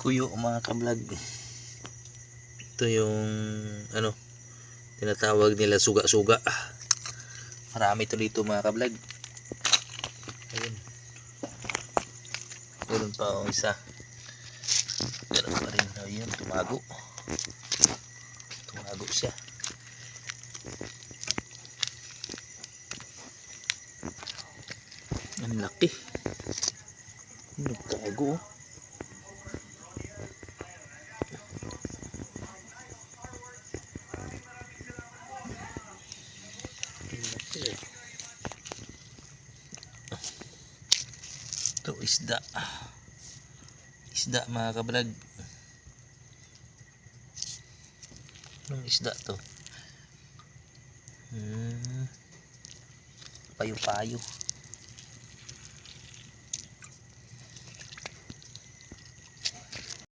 kuyo mga kablog. Ito yung ano tinatawag nila suga-suga. Marami ito dito mga kablog. Ayun. Meron pa akong isa. Meron pa rin ayun tumago. Tumago siya. Ang laki. Nagtago oh Ito isda. Isda mga kabrag. Anong isda to? Hmm. Payo-payo.